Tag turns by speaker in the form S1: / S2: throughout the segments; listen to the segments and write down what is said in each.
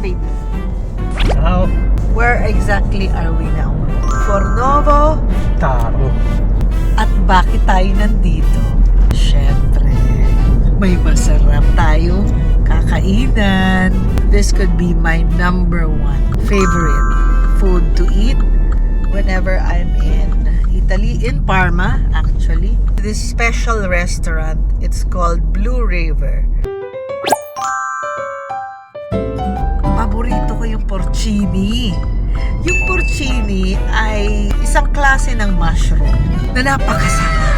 S1: baby.
S2: Ciao!
S1: Where exactly are we now? Fornovo?
S2: Taro.
S1: At bakit tayo nandito? Siyempre, may masarap tayo kakainan. This could be my number one favorite food to eat whenever I'm in Italy, in Parma actually. This special restaurant, it's called Blue River. Porcini. Yung porcini ay isang klase ng mushroom na napakasarap.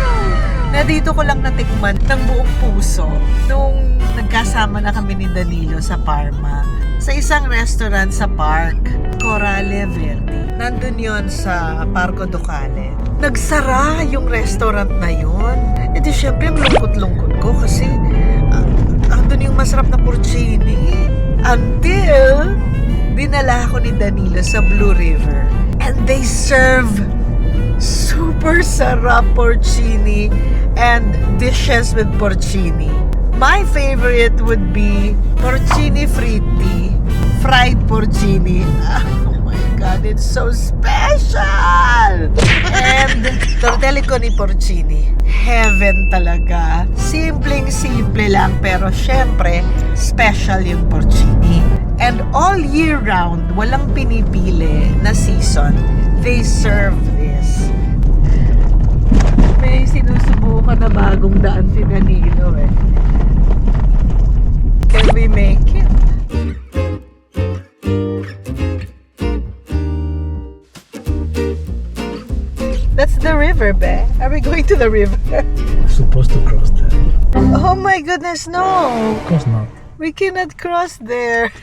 S1: Na dito ko lang natikman ng buong puso nung nagkasama na kami ni Danilo sa Parma sa isang restaurant sa park, Corale Verde. Nandun yon sa Parco Ducale. Nagsara yung restaurant na yon. E di syempre, lungkot-lungkot ko kasi ah, andun yung masarap na porcini. Until dinala ako ni Danilo sa Blue River. And they serve super sarap porcini and dishes with porcini. My favorite would be porcini fritti, fried porcini. Oh my God, it's so special! And tortelli con i porcini. Heaven talaga. Simpleng-simple lang pero syempre, special yung porcini. And all year round, walang pinipili na season, they serve this. May sinusubukan na bagong daan si Danilo eh. Can we make it? That's the river, Be. Are we going to the river?
S2: Supposed to cross there.
S1: Oh my goodness, no!
S2: Of course not.
S1: We cannot cross there.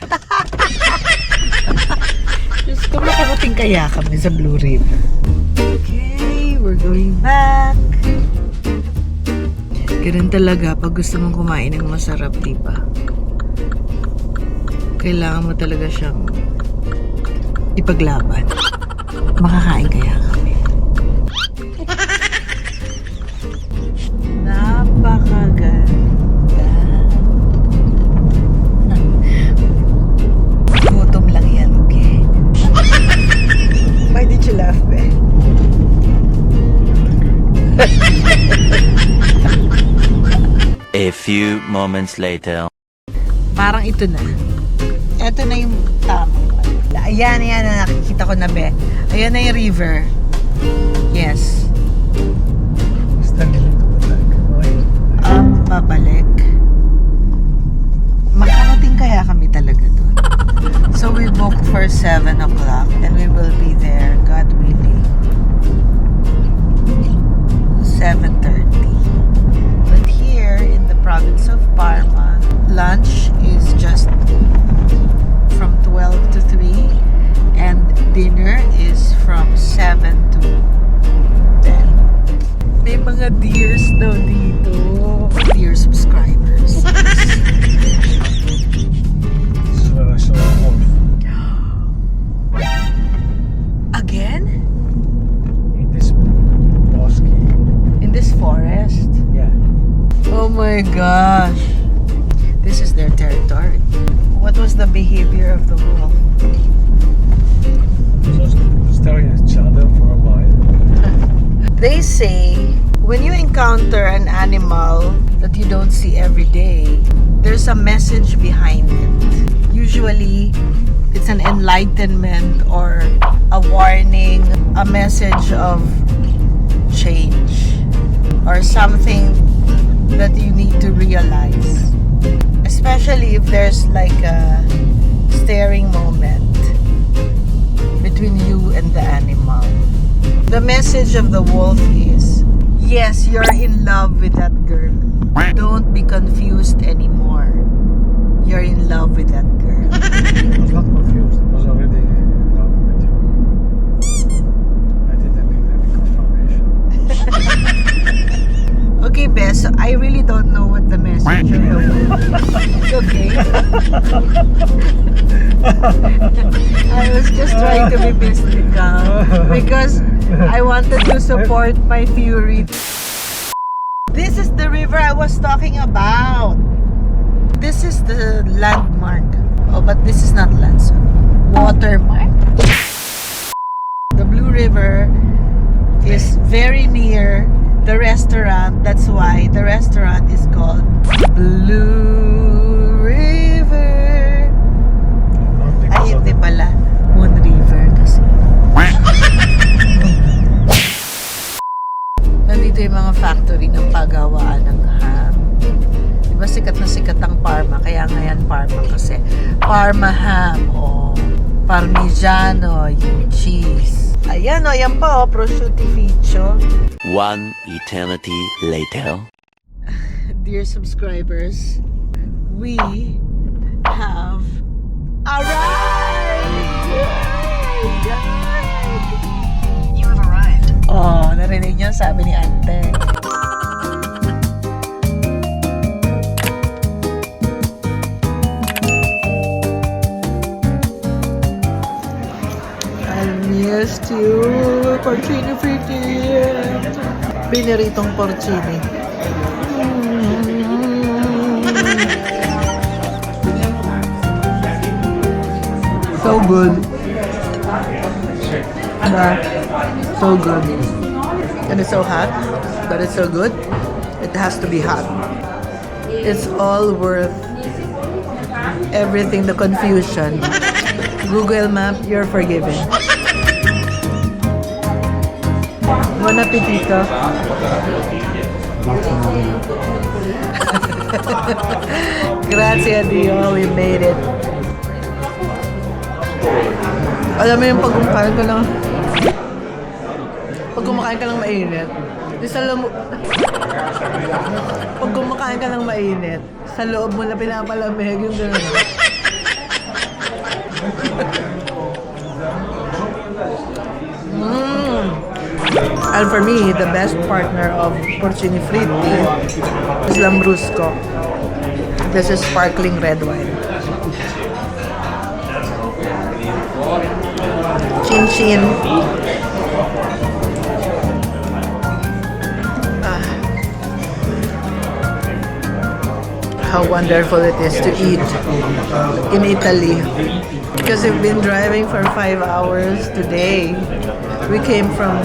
S1: Diyos ko, makarating kaya kami sa Blue River. Okay, we're going back. Ganun talaga pag gusto mong kumain ng masarap, di ba? Kailangan mo talaga siyang ipaglaban. Makakain kaya
S3: few moments later.
S1: Parang ito na. Ito na yung tamang. Ayan, ayan na nakikita ko na, be. Ayan na yung river. Yes.
S2: Stand a little bit like. Okay.
S1: Um, babalik. Makarating kaya kami talaga doon. So we booked for 7 o'clock and we will be there, God willing. 7.30. They say when you encounter an animal that you don't see every day, there's a message behind it. Usually, it's an enlightenment or a warning, a message of change, or something that you need to realize. Especially if there's like a staring moment between you and the animal. The message of the wolf is yes, you're in love with that girl. Don't be confused anymore. You're in love with that girl.
S2: I was not confused. I was already in love with you. I didn't need any confirmation.
S1: Okay, Bess, so I really don't know what the message of the wolf is. Okay. I was just trying to be mystical because I wanted to support my theory. This is the river I was talking about. This is the landmark. Oh, but this is not land, sorry. Watermark. The Blue River is very near the restaurant. That's why the restaurant is called Blue River. Pala. Moon River kasi. Nandito yung mga factory ng paggawaan ng ham. Di ba sikat na sikat ang Parma? Kaya ngayon Parma kasi. Parma ham o Parmigiano, yung cheese. Ayan o, yan pa o, prosciuttificio.
S3: One eternity later.
S1: Dear subscribers, we narinig niyo sabi ni ate. I'm used to porcini fritti. Biniritong porcini. So good. Diba? So good. And it's so hot, but it's so good. It has to be hot. It's all worth everything, the confusion. Google Map, you're forgiven. Buon appetito. Grazie a Dio, we made it. Alam mo yung pag kumakain ka lang, pag kumakain ka lang mainit, di sa loob, pag kumakain ka lang mainit, sa loob mo na pinapalamig yung gano'n. mm. And for me, the best partner of porcini fritti is Lambrusco. This is sparkling red wine. Chin chin. How wonderful it is to eat in Italy. Because we've been driving for five hours today. We came from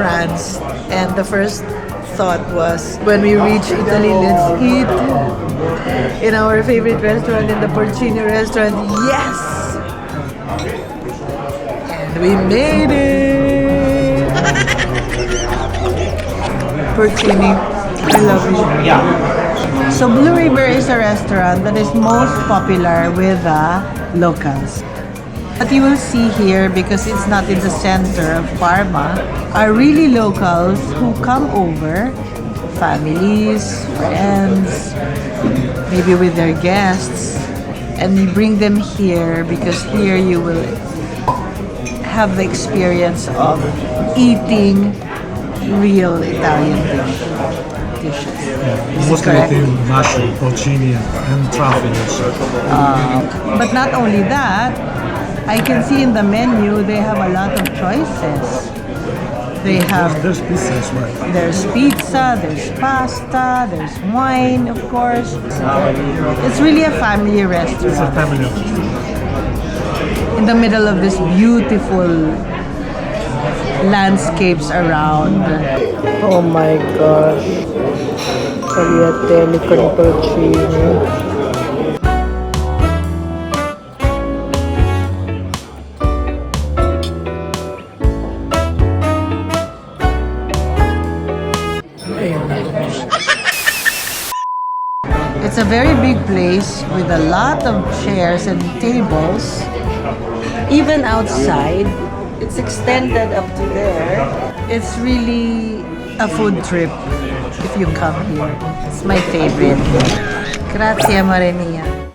S1: France, and the first thought was when we reach Italy, let's eat in our favorite restaurant, in the Porcini restaurant. Yes! And we made it! Porcini, I love you. So Blue River is a restaurant that is most popular with the locals. What you will see here, because it's not in the center of Parma, are really locals who come over, families, friends, maybe with their guests, and you bring them here because here you will have the experience of eating real Italian dish, dishes. Is this correct?
S2: mushroom, porcini, and truffles.
S1: Uh, but not only that, I can see in the menu they have a lot of choices. They have
S2: There's pizza as well.
S1: there's pizza, there's pasta, there's wine, of course. It's really a family restaurant.
S2: It's a
S1: restaurant
S2: family.
S1: in the middle of this beautiful landscapes around. Oh my gosh. It's a very big place with a lot of chairs and tables. Even outside, it's extended up to there. It's really a food trip if you come here. It's my favorite. Grazie, amore mia.